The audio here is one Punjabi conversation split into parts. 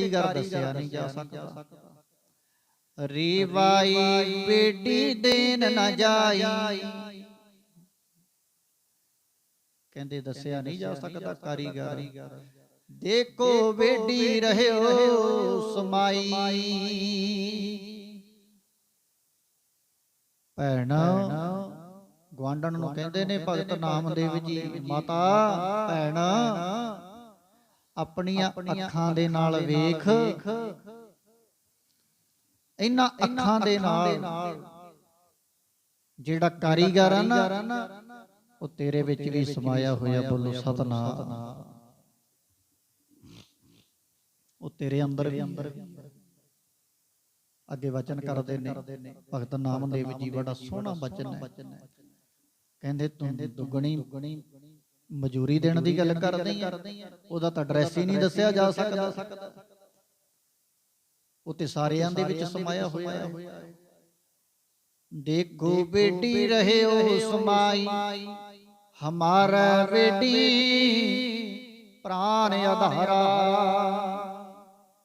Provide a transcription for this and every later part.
ਕਾਰੀਗਰ ਦੱਸਿਆ ਨਹੀਂ ਜਾ ਸਕਦਾ। ਰੀਵਾਈ ਬੇਟੀ ਦੇਨ ਨਾ ਜਾਈ। ਕਹਿੰਦੇ ਦੱਸਿਆ ਨਹੀਂ ਜਾ ਸਕਦਾ ਕਾਰੀਗਰ। ਦੇਖੋ ਬੇਟੀ ਰਹਿਓ ਸਮਾਈ। ਭੈਣ ਗਵਾਂਡਣ ਨੂੰ ਕਹਿੰਦੇ ਨੇ ਭਗਤ ਨਾਮਦੇਵ ਜੀ ਮਾਤਾ ਭੈਣ। ਆਪਣੀਆਂ ਅੱਖਾਂ ਦੇ ਨਾਲ ਵੇਖ। ਇਹਨਾਂ ਅੱਖਾਂ ਦੇ ਨਾਲ। ਜਿਹੜਾ ਕਾਰੀਗਰ ਆ ਨਾ ਉਹ ਤੇਰੇ ਵਿੱਚ ਵੀ ਸਮਾਇਆ ਹੋਇਆ ਬੋਲੋ ਸਤਨਾਮ। ਉਹ ਤੇਰੇ ਅੰਦਰ ਵੀ ਅੰਦਰ ਅੱਗੇ ਵਚਨ ਕਰਦੇ ਨੇ ਭਗਤ ਨਾਮਦੇਵ ਜੀ ਬੜਾ ਸੋਹਣਾ ਵਚਨ ਹੈ। ਕਹਿੰਦੇ ਤੂੰ ਦੁੱਗਣੀ ਮਜ਼ਦੂਰੀ ਦੇਣ ਦੀ ਗੱਲ ਕਰਦੀ ਹੈ ਉਹਦਾ ਤਾਂ ਐਡਰੈਸ ਹੀ ਨਹੀਂ ਦੱਸਿਆ ਜਾ ਸਕਦਾ। ਉਹ ਸਾਰਿਆਂ ਦੇ ਵਿੱਚ ਸਮਾਇਆ ਹੋਇਆ ਹੈ। ਦੇਖੋ ਬੇਟੀ ਰਹਿਓ ਸਮਾਈ, ਹਮਾਰਾ ਬੇਟੀ ਪ੍ਰਾਨ ਆਧਾਰਾ।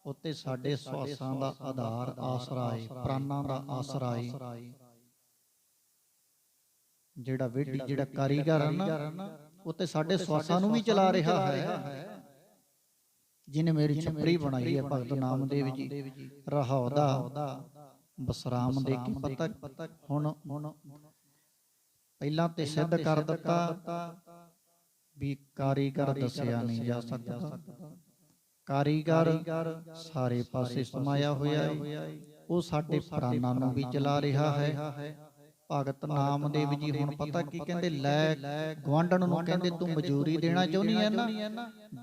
ਉੱਤੇ ਸਾਡੇ ਸਵਾਸਾਂ ਦਾ ਆਧਾਰ ਆਸਰਾ ਹੈ ਪ੍ਰਾਨਾਂ ਦਾ ਆਸਰਾ ਹੈ ਜਿਹੜਾ ਵੇਡੀ ਜਿਹੜਾ ਕਾਰੀਗਰ ਹੈ ਨਾ ਉਹ ਤੇ ਸਾਡੇ ਸਵਾਸਾਂ ਨੂੰ ਵੀ ਚਲਾ ਰਿਹਾ ਹੈ। ਜਿਨੇ ਮੇਰੀ ਛਪਰੀ ਬਣਾਈ ਹੈ ਭਗਤ ਨਾਮਦੇਵ ਜੀ ਰਹਾਉ ਦਾ ਬਸਰਾਮ ਦੇ ਕੀ ਪਤਾ ਹੁਣ ਪਹਿਲਾਂ ਤੇ ਸਿੱਧ ਕਰ ਦਿੱਤਾ ਵੀ ਕਾਰੀਗਰ ਦੱਸਿਆ ਨਹੀਂ ਜਾ ਸਕਦਾ। ਕਾਰੀਗਰ ਸਾਰੇ ਪਾਸੇ ਸਮਾਇਆ ਹੋਇਆ ਹੈ ਉਹ ਸਾਡੇ ਪ੍ਰਾਨਾਂ ਨੂੰ ਵੀ ਚਲਾ ਰਿਹਾ ਹੈ। ਭਗਤ ਨਾਮਦੇਵ ਜੀ ਹੁਣ ਪਤਾ ਕੀ ਕਹਿੰਦੇ ਲੈ ਗਵਾਂਡਣ ਨੂੰ ਕਹਿੰਦੇ ਤੂੰ ਮਜ਼ਦੂਰੀ ਦੇਣਾ ਚਾਹੁੰਦੀ ਹੈ ਨਾ?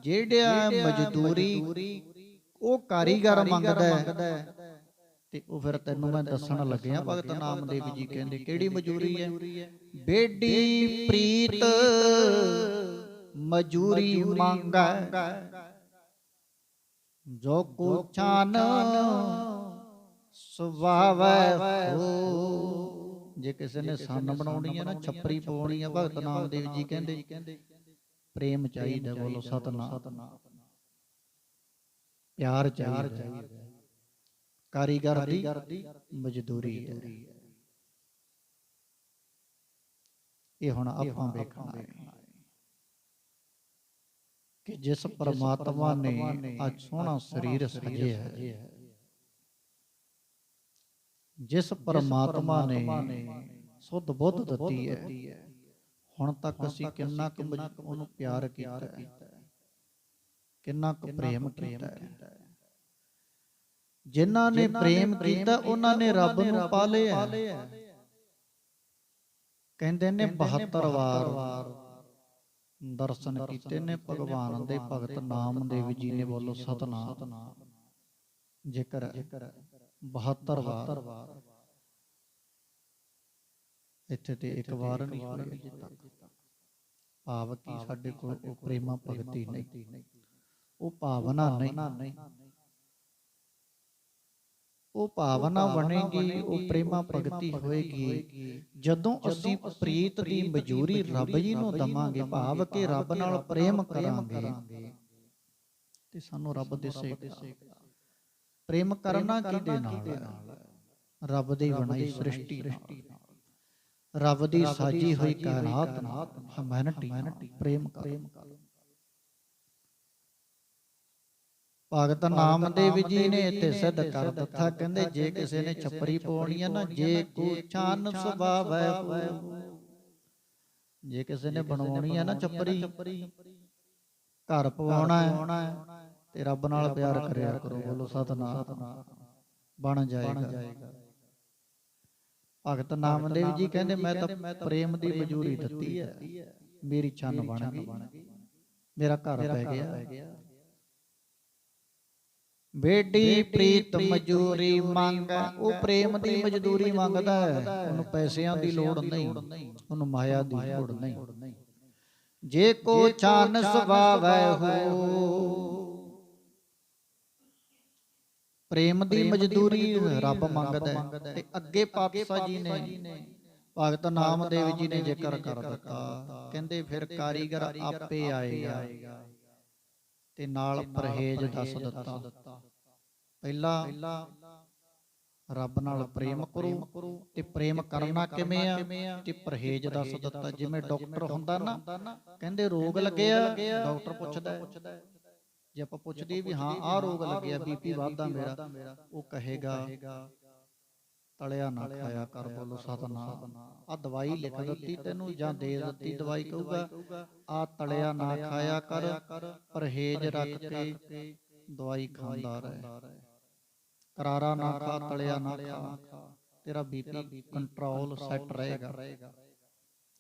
ਜਿਹੜਾ ਮਜ਼ਦੂਰੀ ਉਹ ਕਾਰੀਗਰ ਮੰਗਦਾ ਹੈ। ਤੇ ਉਹ ਫਿਰ ਤੈਨੂੰ ਮੈਂ ਦੱਸਣ ਲੱਗਿਆ ਭਗਤ ਨਾਮਦੇਵ ਜੀ ਕਹਿੰਦੇ ਕਿਹੜੀ ਮਜ਼ਦੂਰੀ ਹੈ? ਬੇਡੀ ਪ੍ਰੀਤ ਮਜ਼ਦੂਰੀ ਮੰਗੈ ਜੋ ਕੋ ਚਾਨ ਸੁਭਾਵੈ ਹੋ। ਜੇ ਕਿਸੇ ਨੇ ਸੰਨ ਬਣਾਉਣੀ ਹੈ ਨਾ ਛੱਪਰੀ ਪਾਉਣੀ ਹੈ ਭਗਤ ਨਾਮਦੇਵ ਜੀ ਕਹਿੰਦੇ ਪ੍ਰੇਮ ਚਾਹੀਦਾ ਬੋਲੋ ਸਤਨਾਮ। ਪਿਆਰ ਚਾਹੀਦਾ। ਕਾਰੀਗਰ ਦੀ ਮਜ਼ਦੂਰੀ ਹੈ। ਇਹ ਹੁਣ ਆਪਾਂ ਵੇਖਣਾ ਹੈ ਕਿ ਜਿਸ ਪਰਮਾਤਮਾ ਨੇ ਅੱਜ ਸੋਹਣਾ ਸਰੀਰ ਸਜਿਆ ਹੈ। ਜਿਸ ਪਰਮਾਤਮਾ ਨੇ ਸੁੱਧ ਬੁੱਧ ਦਿੱਤੀ ਹੈ। ਹੁਣ ਤੱਕ ਅਸੀਂ ਕਿੰਨਾ ਕੁ ਉਹਨੂੰ ਪਿਆਰ ਕੀਤਾ ਕਿੰਨਾ ਕੁ ਪ੍ਰੇਮ ਕੀਤਾ ਜਿਨ੍ਹਾਂ ਨੇ ਪ੍ਰੇਮ ਕੀਤਾ ਉਹਨਾਂ ਨੇ ਰੱਬ ਨੂੰ ਪਾ ਲਿਆ ਕਹਿੰਦੇ ਨੇ 72 ਵਾਰ ਦਰਸ਼ਨ ਕੀਤੇ ਨੇ ਭਗਵਾਨ ਦੇ ਭਗਤ ਨਾਮਦੇਵ ਜੀ ਨੇ ਬੋਲੋ ਸਤਨਾਮ। ਜੇਕਰ 72 ਵਾਰ। ਇੱਥੇ ਤੇ ਇੱਕ ਵਾਰ ਨਹੀਂ ਤੱਕ। ਭਾਵ ਕੀ ਸਾਡੇ ਕੋਲ ਉਹ ਪ੍ਰੇਮਾ ਭਗਤੀ ਨਹੀਂ। ਉਹ ਭਾਵਨਾ ਨਹੀਂ। ਉਹ ਭਾਵਨਾ ਬਣੇਗੀ ਉਹ ਪ੍ਰੇਮਾ ਭਗਤੀ ਹੋਏਗੀ। ਜਦੋਂ ਅਸੀਂ ਪ੍ਰੀਤ ਦੀ ਮਜੂਰੀ ਰੱਬ ਜੀ ਨੂੰ ਦਵਾਂਗੇ ਭਾਵ ਕਿ ਰੱਬ ਨਾਲ ਪ੍ਰੇਮ ਕਰਾਂਗੇ। ਤੇ ਸਾਨੂੰ ਰੱਬ ਦਿਸੇਗਾ ਪ੍ਰੇਮ ਕਰਨਾ ਕਿਹਦੇ ਨਾਲ? ਹੈ ਰੱਬ ਦੀ ਬਣਾਈ ਸ੍ਰਿਸ਼ਟੀ ਨਾਲ। ਰੱਬ ਦੀ ਸਾਜੀ ਹੋਈ ਕਾਇਨਾਤ ਨਾਲ। ਹਮੈਨਿਟੀ ਪ੍ਰੇਮ ਕਰ। ਭਗਤ ਨਾਮਦੇਵ ਜੀ ਨੇ ਇੱਥੇ ਸਿੱਧ ਕਰ ਦਿੱਤਾ। ਕਹਿੰਦੇ ਜੇ ਕਿਸੇ ਨੇ ਛੱਪਰੀ ਪਾਉਣੀ ਹੈ ਨਾ ਜੇ ਕੋ ਚਾਨ ਸੁਭਾਵ ਜੇ ਕਿਸੇ ਨੇ ਬਣਾਉਣੀ ਹੈ ਨਾ ਛੱਪਰੀ। ਘਰ ਪਵਾਉਣਾ ਹੈ। ਤੇ ਰੱਬ ਨਾਲ ਪਿਆਰ ਕਰਿਆ ਕਰੋ ਬੋਲੋ ਸਤਨਾਮ। ਬਣ ਜਾਏਗਾ। ਭਗਤ ਨਾਮਦੇਵ ਜੀ ਕਹਿੰਦੇ ਮੈਂ ਤਾਂ ਪ੍ਰੇਮ ਦੀ ਮਜੂਰੀ ਦਿੱਤੀ ਹੈ। ਮੇਰੀ ਛੰਨ ਬਣ ਗਈ। ਮੇਰਾ ਘਰ ਪੈ ਗਿਆ। ਬੇਟੀ ਪ੍ਰੀਤ ਮਜੂਰੀ ਮੰਗ ਉਹ ਪ੍ਰੇਮ ਦੀ ਮਜ਼ਦੂਰੀ ਮੰਗਦਾ ਹੈ। ਉਹਨੂੰ ਪੈਸਿਆਂ ਦੀ ਲੋੜ ਨਹੀਂ। ਉਹਨੂੰ ਮਾਇਆ ਦੀ ਲੋੜ ਨਹੀਂ। ਜੇ ਕੋ ਚਾਨ ਸੁਭਾਵੈ ਹੋ ਪ੍ਰੇਮ ਦੀ ਮਜ਼ਦੂਰੀ ਰੱਬ ਮੰਗਦਾ ਤੇ ਅੱਗੇ ਪਾਤਸ਼ਾਹ ਜੀ ਨੇ। ਭਗਤ ਨਾਮਦੇਵ ਜੀ ਨੇ ਜ਼ਿਕਰ ਕਰ ਦਿੱਤਾ। ਕਹਿੰਦੇ ਫਿਰ ਕਾਰੀਗਰ ਆਪੇ ਆਏਗਾ। ਤੇ ਨਾਲ ਪਰਹੇਜ ਦੱਸ ਦਿੱਤਾ। ਪਹਿਲਾ ਰੱਬ ਨਾਲ ਪ੍ਰੇਮ ਕਰੋ ਤੇ ਪ੍ਰੇਮ ਕਰਨਾ ਕਿਵੇਂ ਆ? ਤੇ ਪਰਹੇਜ਼ ਦੱਸ ਦਿੱਤਾ। ਜਿਵੇਂ ਡਾਕਟਰ ਹੁੰਦਾ ਨਾ ਕਹਿੰਦੇ ਰੋਗ ਲੱਗਿਆ ਡਾਕਟਰ ਪੁੱਛਦਾ। ਜੇ ਆਪਾਂ ਪੁੱਛਦੇ ਵੀ ਹਾਂ ਆਹ ਰੋਗ ਲੱਗਿਆ ਬੀਪੀ ਵੱਧਦਾ ਮੇਰਾ ਉਹ ਕਹੇਗਾ ਤਲਿਆ ਨਾ ਖਾਇਆ ਕਰ ਬੋਲੋ ਸਤਨਾਮ। ਆ ਦਵਾਈ ਲਿਖ ਦਿੱਤੀ ਤੈਨੂੰ ਜਾਂ ਦੇ ਦਿੱਤੀ ਦਵਾਈ ਕਹੂਗਾ ਆ ਤਲਿਆ ਨਾ ਖਾਇਆ ਕਰ ਪਰਹੇਜ਼ ਰੱਖ ਕੇ ਦਵਾਈ ਖਾਂਦਾ ਰਹਿ। ਕਰਾਰਾ ਨਾ ਖਾ ਤਲਿਆ ਨਾ ਖਾ। ਤੇਰਾ ਬੀਪੀ ਕੰਟਰੋਲ ਸੈੱਟ ਰਹੇਗਾ।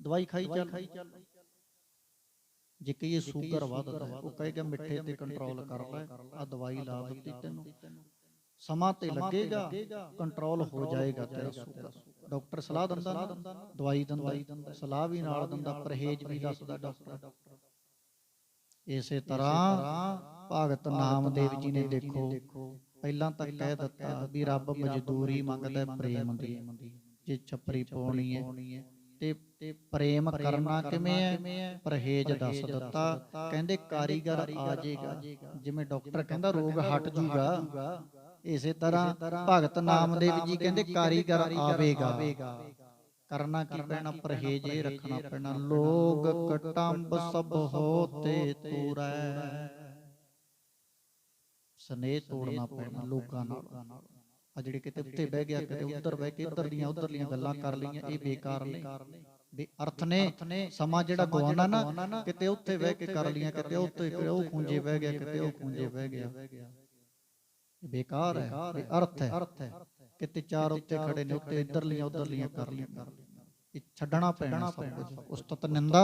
ਦਵਾਈ ਖਾਈ ਚੱਲ। ਜੇ ਕਹੀਏ ਸ਼ੂਗਰ ਵੱਧਦਾ ਉਹ ਕਹੇਗਾ ਮਿੱਠੇ ਤੇ ਕੰਟਰੋਲ ਕਰ ਲੈ ਆ ਦਵਾਈ ਲਾ ਦਿੱਤੀ ਤੈਨੂੰ। ਸਮਾਂ ਤੇ ਲੱਗੇਗਾ ਕੰਟਰੋਲ ਹੋ ਜਾਏਗਾ ਤੇਰਾ ਸ਼ੂਗਰ। ਡਾਕਟਰ ਸਲਾਹ ਦਿੰਦਾ ਨਾ ਦਵਾਈ ਦਿੰਦਾ ਸਲਾਹ ਵੀ ਨਾਲ ਦਿੰਦਾ ਪਰਹੇਜ਼ ਵੀ ਦੱਸਦਾ ਡਾਕਟਰ। ਇਸੇ ਤਰ੍ਹਾਂ ਭਗਤ ਨਾਮਦੇਵ ਜੀ ਨੇ ਦੇਖੋ ਪਹਿਲਾਂ ਤਾਂ ਕਹਿ ਦਿੱਤਾ ਵੀ ਰੱਬ ਮਜ਼ਦੂਰੀ ਮੰਗਦਾ ਪ੍ਰੇਮ ਦੀ। ਜੇ ਛਪਰੀ ਪਾਉਣੀ ਹੈ। ਤੇ ਪ੍ਰੇਮ ਕਰਨਾ ਕਿਵੇਂ ਹੈ? ਪਰਹੇਜ਼ ਦੱਸ ਦਿੱਤਾ। ਕਹਿੰਦੇ ਕਾਰੀਗਰ ਆ ਜਾਏਗਾ। ਜਿਵੇਂ ਡਾਕਟਰ ਕਹਿੰਦਾ ਰੋਗ ਹਟ ਜੂਗਾ। ਇਸੇ ਤਰ੍ਹਾਂ ਭਗਤ ਨਾਮਦੇਵ ਜੀ ਕਹਿੰਦੇ ਕਾਰੀਗਰ ਆਵੇਗਾ। ਕਰਨਾ ਕੀ ਪੈਣਾ? ਪਰਹੇਜ਼ ਇਹ ਰੱਖਣਾ ਪੈਣਾ। ਲੋਗ ਕਟੰਬ ਸਭ ਹੋਤੇ ਤੂਰੈ। ਸਨੇਹ ਤੋੜਨਾ ਪੈਣਾ ਲੋਕਾਂ ਨਾਲ। ਆ ਜਿਹੜੇ ਕਿਤੇ ਉੱਤੇ ਬਹਿ ਗਿਆ ਕਿਤੇ ਉੱਧਰ ਬਹਿ ਕੇ ਇੱਧਰ ਦੀਆਂ ਉੱਧਰਲੀਆਂ ਗੱਲਾਂ ਕਰ ਲਈਆਂ ਇਹ ਬੇਕਾਰ ਨੇ। ਵੀ ਅਰਥ ਨੇ ਸਮਾਂ ਜਿਹੜਾ ਗਵਾਉਣਾ ਨਾ ਕਿਤੇ ਉੱਥੇ ਬਹਿ ਕੇ ਕਰ ਲਈਆਂ ਕਿਤੇ ਉੱਤੇ ਉਹ ਖੁੰਝੇ ਬਹਿ ਗਿਆ ਕਿਤੇ ਉਹ ਖੁੰਝੇ ਬਹਿ ਗਿਆ। ਇਹ ਬੇਕਾਰ ਹੈ। ਇਹ ਅਰਥ ਹੈ। ਕਿਤੇ ਚਾਰ ਉੱਤੇ ਖੜੇ ਨੇ ਉੱਤੇ ਇੱਧਰਲੀਆਂ ਉੱਧਰਲੀਆਂ ਕਰ ਲਈਆਂ। ਇਹ ਛੱਡਣਾ ਪੈਣਾ ਸਭ ਕੁਝ ਉਸਤਤ ਨਿੰਦਾ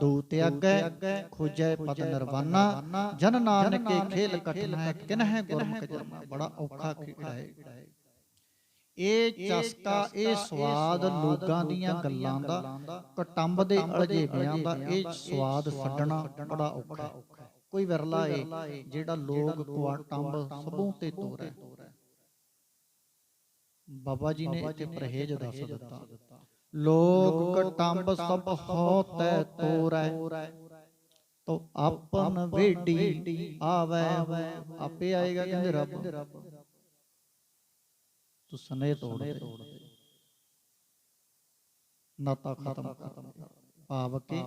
ਦੂ ਤੇ ਅੱਗੇ ਖੋਜੈ ਪਦ ਨਿਰਵਾਨਾ। ਜਨ ਨਾਨਕੇ ਖੇਲ ਕਠਨਾ ਕਿਨਹਿ ਗੁਰਮੁਖ ਜਰਨਾ ਬੜਾ ਔਖਾ ਖੇੜਾ ਹੈ ਇਹ ਚਸਕਾ ਇਹ ਸਵਾਦ ਲੋਕਾਂ ਦੀਆਂ ਗੱਲਾਂ ਦਾ। ਕਟੰਬ ਦੇ ਅਲਜੇਬਿਆਂ ਦਾ ਇਹ ਸਵਾਦ ਛੱਡਣਾ ਬੜਾ ਔਖਾ ਹੈ ਕੋਈ ਵਿਰਲਾ ਏ ਜਿਹੜਾ ਲੋਕ ਕੁਆਟੰਬ ਸਭੋਂ ਤੇ ਤੋਰੈ। ਬਾਬਾ ਜੀ ਨੇ ਇੱਥੇ ਪਰਹੇਜ ਦੱਸ ਦਿੱਤਾ। ਲੋਕ ਕਟੰਬ ਸਭ ਹੋਤੈ ਤੋਰੈ। ਤੋ ਆਪਨ ਵੇਡੀ ਆਵੈ। ਆਪੇ ਆਏਗਾ ਕਹਿੰਦੇ ਰੱਬ। ਤੂੰ ਸਨੇ ਤੋੜ ਦੇ। ਨਾਤਾ ਖਤਮ ਭਾਵ ਕੇ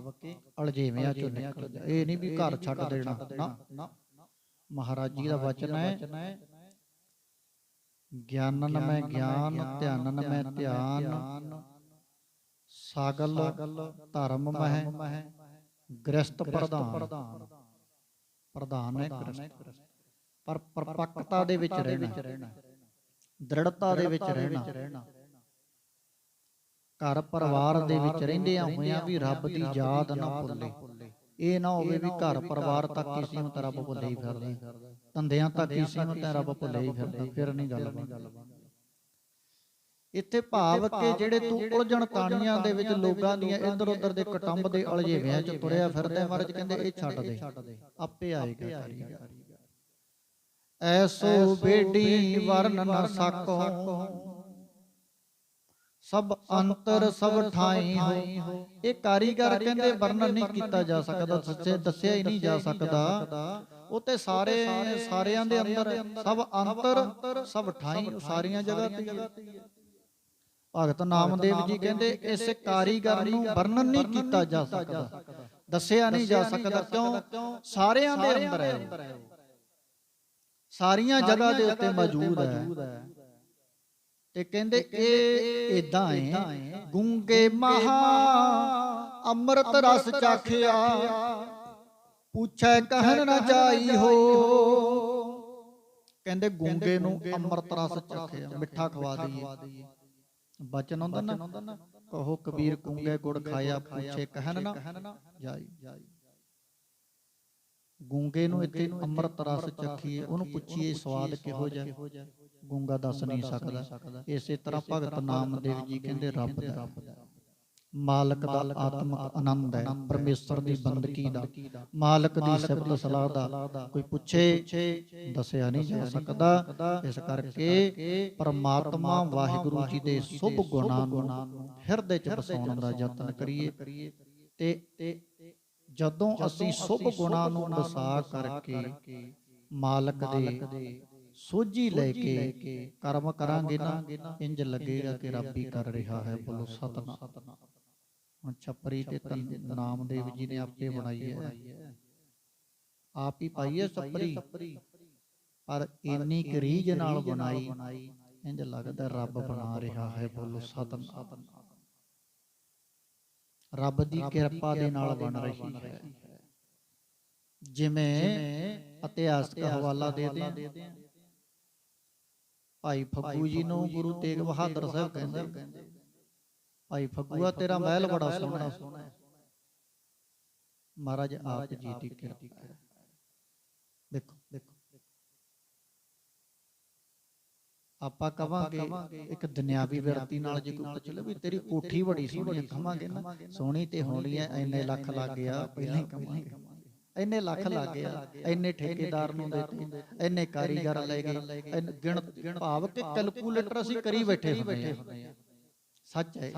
ਅਲਜੇਵਿਆਂ ਚੋਂ ਨਿਕਲ ਜਾ। ਇਹ ਨਹੀਂ ਵੀ ਘਰ ਛੱਡ ਦੇਣਾ। ਨਾ। ਮਹਾਰਾਜ ਜੀ ਦਾ ਵਚਨ ਹੈ ਗਿਆਨਨ ਮੈਂ ਗਿਆਨ ਧਿਆਨਨ ਮੈਂ ਧਿਆਨ। ਸਾਗਲ ਧਰਮ ਮਹਿ ਗ੍ਰਸਤ ਪ੍ਰਧਾਨ। ਪ੍ਰਧਾਨ। ਹੈ ਗ੍ਰਸਤ ਪਰ ਪਰਪੱਕਤਾ ਦੇ ਵਿੱਚ ਰਹਿਣਾ। ਦ੍ਰਿੜਤਾ ਦੇ ਵਿੱਚ ਰਹਿਣਾ। ਘਰ ਪਰਿਵਾਰ ਦੇ ਵਿੱਚ ਰਹਿੰਦਿਆਂ ਹੋਇਆਂ ਵੀ ਰੱਬ ਦੀ ਯਾਦ ਨਾ ਭੁੱਲੇ। ਇਹ ਨਾ ਹੋਵੇ ਵੀ ਘਰ ਪਰਿਵਾਰ ਤੱਕ ਹੀ ਸੀਮਤ ਰੱਬ ਭੁੱਲੇ ਹੀ ਫਿਰਦਾ। ਧੰਦਿਆਂ ਤੱਕ ਹੀ ਸੀਮਤ ਰੱਬ ਭੁੱਲੇ ਹੀ ਫਿਰਦਾ। ਫਿਰ ਨਹੀਂ ਗੱਲ ਬਣਦੀ। ਇੱਥੇ ਭਾਵ ਕਿ ਜਿਹੜੇ ਤੂੰ ਉਲਝਣ ਤਾਣੀਆਂ ਦੇ ਵਿੱਚ ਲੋਕਾਂ ਦੀਆਂ ਇੱਧਰ ਉੱਧਰ ਦੇ ਕਟੰਬ ਦੇ ਅਲਝੇਵਿਆਂ 'ਚ ਤੁਰਿਆ ਫਿਰਦਾ ਮਹਾਰਾਜ ਕਹਿੰਦੇ ਇਹ ਛੱਡ ਦੇ। ਆਪੇ ਆਏਗਾ ਕਾਰੀਗਰ ਐਸੋ ਬੇਡੀ ਵਰਨ ਨ ਸਕੋ ਸਭ ਅੰਤਰ ਸਭ ਠਾਈ ਹੋ। ਇਹ ਕਾਰੀਗਰ ਕਹਿੰਦੇ ਵਰਣਨ ਨਹੀਂ ਕੀਤਾ ਜਾ ਸਕਦਾ ਸੱਚੇ ਦੱਸਿਆ ਹੀ ਨਹੀਂ ਜਾ ਸਕਦਾ। ਉਹ ਤੇ ਸਾਰੇ ਸਾਰਿਆਂ ਦੇ ਅੰਦਰ ਸਭ ਅੰਤਰ ਸਭ ਠਾਈ ਸਾਰੀਆਂ ਜਗ੍ਹਾ ਤੇ ਹੀ ਹੈ। ਭਗਤ ਨਾਮਦੇਵ ਜੀ ਕਹਿੰਦੇ ਇਸ ਕਾਰੀਗਰ ਨੂੰ ਵਰਣਨ ਨਹੀਂ ਕੀਤਾ ਜਾ ਸਕਦਾ। ਦੱਸਿਆ ਨਹੀਂ ਜਾ ਸਕਦਾ ਕਿਉਂ? ਸਾਰਿਆਂ ਦੇ ਅੰਦਰ ਹੈ ਸਾਰੀਆਂ ਜਗ੍ਹਾ ਦੇ ਉੱਤੇ ਮੌਜੂਦ ਹੈ। ਤੇ ਕਹਿੰਦੇ ਇਹ ਇਦਾਂ ਹੈ। ਗੁੰਗੇ ਮਹਾ ਅੰਮ੍ਰਿਤ ਰਸ ਚਾਖਿਆ। ਪੁੱਛੈ ਕਹਿਣ ਨਾ ਜਾਈ ਹੋ। ਕਹਿੰਦੇ ਗੁੰਗੇ ਨੂੰ ਅੰਮ੍ਰਿਤ ਰਸ ਚਾਖਿਆ। ਮਿੱਠਾ ਖਵਾ ਦਈਏ। ਬਚਨ ਹੁੰਦਾ ਨਾ ਕਹੋ ਕਬੀਰ ਗੁੰਗੇ ਗੁੜ ਖਾਇਆ ਪੁੱਛੇ ਕਹਿਣ ਨਾ। ਜਾਈ ਗੁੰਗੇ ਨੂੰ ਇੱਥੇ ਅੰਮ੍ਰਿਤ ਰਸ ਚੱਖੀਏ ਉਹਨੂੰ ਪੁੱਛੀਏ ਸਵਾਦ ਕਿਹੋ ਜਿਹਾ। ਗੁੰਗਾ ਦੱਸ ਨਹੀਂ ਸਕਦਾ। ਇਸੇ ਤਰ੍ਹਾਂ ਭਗਤ ਨਾਮਦੇਵ ਜੀ ਕਹਿੰਦੇ ਰੱਬ ਦਾ। ਮਾਲਕ ਦਾ ਆਤਮਿਕ ਆਨੰਦ ਹੈ ਪਰਮੇਸ਼ਰ ਦੀ ਬੰਦਗੀ ਦਾ। ਮਾਲਕ ਦੀ ਸਿਫਤ ਸਲਾਹ ਦਾ ਕੋਈ ਪੁੱਛੇ ਦੱਸਿਆ ਨਹੀਂ ਜਾ ਸਕਦਾ। ਇਸ ਕਰਕੇ ਪਰਮਾਤਮਾ ਵਾਹਿਗੁਰੂ ਜੀ ਦੇ ਸੁਭ ਗੁਣਾਂ ਨੂੰ ਹਿਰਦੇ 'ਚ ਵਸਾਉਣ ਦਾ ਯਤਨ ਕਰੀਏ। ਤੇ ਜਦੋਂ ਅਸੀਂ ਸੁਭ ਗੁਣਾਂ ਨੂੰ ਵਸਾ ਕਰਕੇ ਮਾਲਕ ਦੇ ਸੋਝੀ ਲੈ ਕੇ ਕਰਮ ਕਰਾਂਗੇ ਨਾ ਇੰਜ ਲੱਗੇਗਾ ਕਿ ਰੱਬ ਹੀ ਕਰ ਰਿਹਾ ਹੈ ਬੋਲੋ ਸਤਨਾਮ। ਹੁਣ ਛਪਰੀ ਤੇ ਤਨ ਨਾਮਦੇਵ ਜੀ ਨੇ ਆਪੇ ਬਣਾਈ ਹੈ। ਆਪ ਹੀ ਪਾਈ ਹੈ ਛਪਰੀ ਪਰ ਇੰਨੀ ਕੁ ਰੀਝ ਨਾਲ ਬਣਾਈ ਇੰਜ ਲੱਗਦਾ ਰੱਬ ਬਣਾ ਰਿਹਾ ਹੈ ਬੋਲੋ ਸਤਨਾਮ ਰੱਬ ਦੀ ਕਿਰਪਾ ਦੇ ਨਾਲ ਬਣ ਰਹੀ ਹੈ। ਜਿਵੇਂ ਇਤਿਹਾਸਕ ਹਵਾਲਾ ਦੇ ਦੇ ਭਾਈ ਫੱਗੂ ਜੀ ਨੂੰ ਗੁਰੂ ਤੇਗ ਬਹਾਦਰ ਸਾਹਿਬ ਕਹਿੰਦੇ। ਭਾਈ ਫੱਗੂਆ ਤੇਰਾ ਮਹਿਲ ਬੜਾ ਸੋਹਣਾ ਹੈ। ਮਹਾਰਾਜ ਆਪ ਜੀ ਦੀ ਕਿਰਪਾ ਹੈ ਦੇਖੋ ਦੇਖੋ। ਆਪਾਂ ਕਵਾਂਗੇ ਇੱਕ ਦੁਨਿਆਵੀ ਵਿਅਕਤੀ ਨਾਲ ਜੇ ਕੋਈ ਪੁੱਛ ਲੈ ਵੀ ਤੇਰੀ ਕੋਠੀ ਬੜੀ ਸੋਹਣੀ ਹੈ ਕਵਾਂਗੇ ਨਾ। ਸੋਹਣੀ ਤੇ ਹੋਣੀ ਹੈ ਇੰਨੇ ਲੱਖ ਲੱਗ ਗਿਆ ਪਹਿਲਾਂ ਹੀ ਕਵਾਂਗੇ ਇੰਨੇ ਲੱਖ ਲੱਗ ਗਿਆ। ਇੰਨੇ ਠੇਕੇਦਾਰ ਨੂੰ ਦਿੱਤੇ। ਇੰਨੇ ਕਾਰੀਗਰ ਲੈ ਗਏ। ਗਿਣ ਭਾਵ ਕਿ ਕੈਲਕੂਲੇਟਰ ਅਸੀਂ ਕਰੀ ਬੈਠੇ ਹੁੰਦੇ ਆ। ਸੱਚ ਹੈ।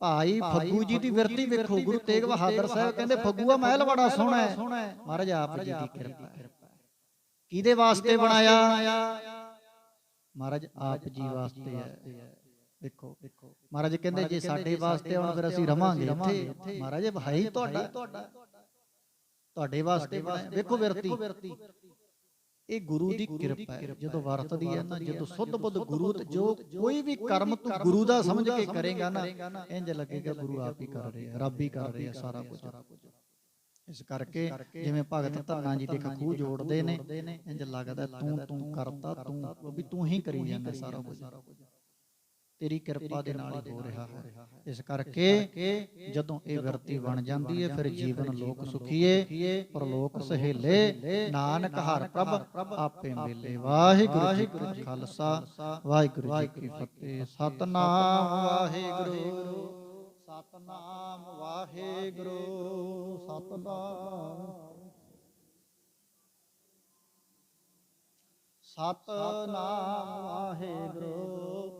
ਭਾਈ ਫੱਗੂ ਜੀ ਦੀ ਵਿਰਤੀ ਵੇਖੋ ਗੁਰੂ ਤੇਗ ਬਹਾਦਰ ਸਾਹਿਬ ਕਹਿੰਦੇ ਫੱਗੂਆ ਮਹਿਲ ਬੜਾ ਸੋਹਣਾ ਹੈ। ਮਹਾਰਾਜ ਆਪ ਜੀ ਦੀ ਕਿਰਪਾ ਹੈ। ਕਿਹਦੇ ਵਾਸਤੇ ਬਣਾਇਆ? ਮਹਾਰਾਜ ਆਪ ਜੀ ਵਾਸਤੇ ਹੈ। ਦੇਖੋ ਮਹਾਰਾਜ ਕਹਿੰਦੇ ਜੇ ਸਾਡੇ ਵਾਸਤੇ ਹੁਣ ਫਿਰ ਅਸੀਂ ਰਵਾਂਗੇ ਇੱਥੇ। ਮਹਾਰਾਜ ਭਾਈ ਤੁਹਾਡਾ ਤੁਹਾਡੇ। ਵਾਸਤੇ ਵੇਖੋ ਵਿਰਤੀ। ਇਹ ਗੁਰੂ ਦੀ ਕਿਰਪਾ ਹੈ। ਜਦੋਂ ਵਰਤਦੀ ਹੈ ਨਾ ਜਦੋਂ ਸੁੱਧ ਬੁੱਧ ਗੁਰੂ ਤੇ ਜੋ ਕੋਈ ਵੀ ਕਰਮ ਤੂੰ ਗੁਰੂ ਦਾ ਸਮਝ ਕੇ ਕਰੇਗਾ ਨਾ ਇੰਜ ਲੱਗੇਗਾ ਗੁਰੂ ਆਪ ਹੀ ਕਰ ਰਿਹਾ ਰੱਬ ਹੀ ਕਰ ਰਿਹਾ ਸਾਰਾ ਕੁਝ। ਇਸ ਕਰਕੇ ਜਿਵੇਂ ਭਗਤ ਧੰਨਾ ਜੀ ਦੇ ਖੂਹ ਜੋੜਦੇ ਨੇ ਇੰਜ ਲੱਗਦਾ ਤੂੰ ਤੂੰ ਕਰਤਾ ਤੂੰ ਵੀ ਤੂੰ ਹੀ ਕਰੀ ਜਾਂਦਾ ਸਾਰਾ ਕੁਝ। ਤੇਰੀ ਕਿਰਪਾ ਦੇ ਨਾਲ ਹੀ ਹੋ ਰਿਹਾ ਹੈ ਇਸ ਕਰਕੇ ਜਦੋਂ ਇਹ ਵਰਤੀ ਬਣ ਜਾਂਦੀ ਹੈ ਫਿਰ ਜੀਵਨ ਲੋਕ ਸੁਖੀਏ ਪਰਲੋਕ ਸਹੇਲੇ ਨਾਨਕ ਹਰ ਪ੍ਰਭ ਆਪੇ ਮਿਲੇ ਵਾਹਿਗੁਰੂ ਜੀ ਕਾ ਖਾਲਸਾ ਵਾਹਿਗੁਰੂ ਜੀ ਕੀ ਫਤਿਹ। ਸਤਨਾਮ ਵਾਹਿਗੁਰੂ। ਸਤਨਾਮ ਵਾਹਿਗੁਰੂ। ਸਤਨਾਮ ਸਤਨਾਮ ਵਾਹਿਗੁਰੂ।